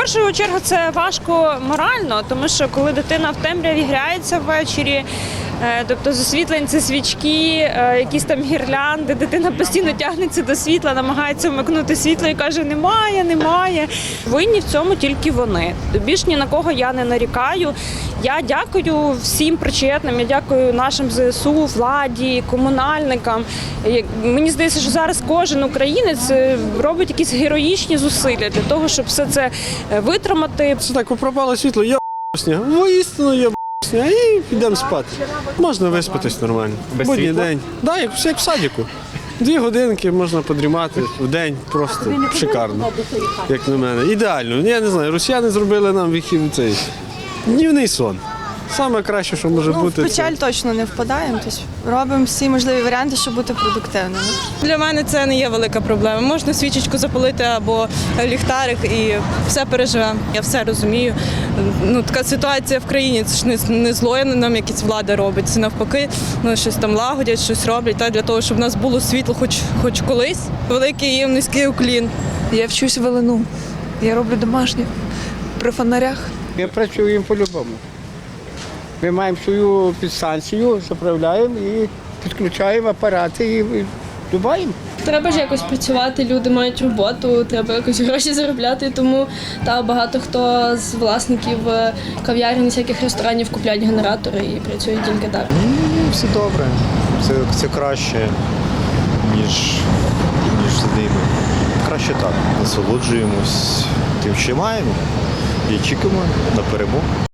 першу чергу це важко морально, тому що коли дитина в темряві грається ввечері, тобто з освітлень це свічки, е, якісь там гірлянди, дитина постійно тягнеться до світла, намагається вмикнути світло і каже: немає, немає. Винні в цьому тільки вони. Більш ні на кого я не нарікаю. Я дякую всім причетним. Я дякую нашим ЗСУ, владі, комунальникам. Мені здається, що зараз кожен українець е, робить якісь героїчні зусилля для того, щоб все це е, витримати. Це так, пропало світло, я. Воістину я сня і підемо спати. Можна виспатись нормально. Без Будній світла? день. Так, як, як в садіку. Дві годинки можна подрімати в день просто шикарно, як на мене. Ідеально. Я не знаю, росіяни зробили нам вихід цей днівний сон. Саме краще, що може Ну, в бути. це- точно не впадаємо. Тобто робимо всі можливі варіанти, щоб бути продуктивними. Для мене це не є велика проблема. Можна свічечку запалити або ліхтарик і все переживемо. Я все розумію. Ну така ситуація в країні. Це ж не, не зло нам якісь влада робить. Це навпаки, ну щось там лагодять, щось роблять. Та для того, щоб в нас було світло, хоч хоч колись. Великий їм низький уклін. Я вчусь в ЛНУ. Я роблю домашнє при фонарях. Ми працюємо по-любому. Ми маємо свою підстанцію, заправляємо і підключаємо апарати і дубаємо. Треба ж якось працювати, люди мають роботу, треба якось гроші заробляти. Тому та багато хто з власників е, кав'ярень, всяких ресторанів купляють генератори і працюють тільки так. Ні, все добре. Це, це краще, ніж, ніж з ними. Краще так. Насолоджуємось тим, що маємо, і чекаємо на перемогу.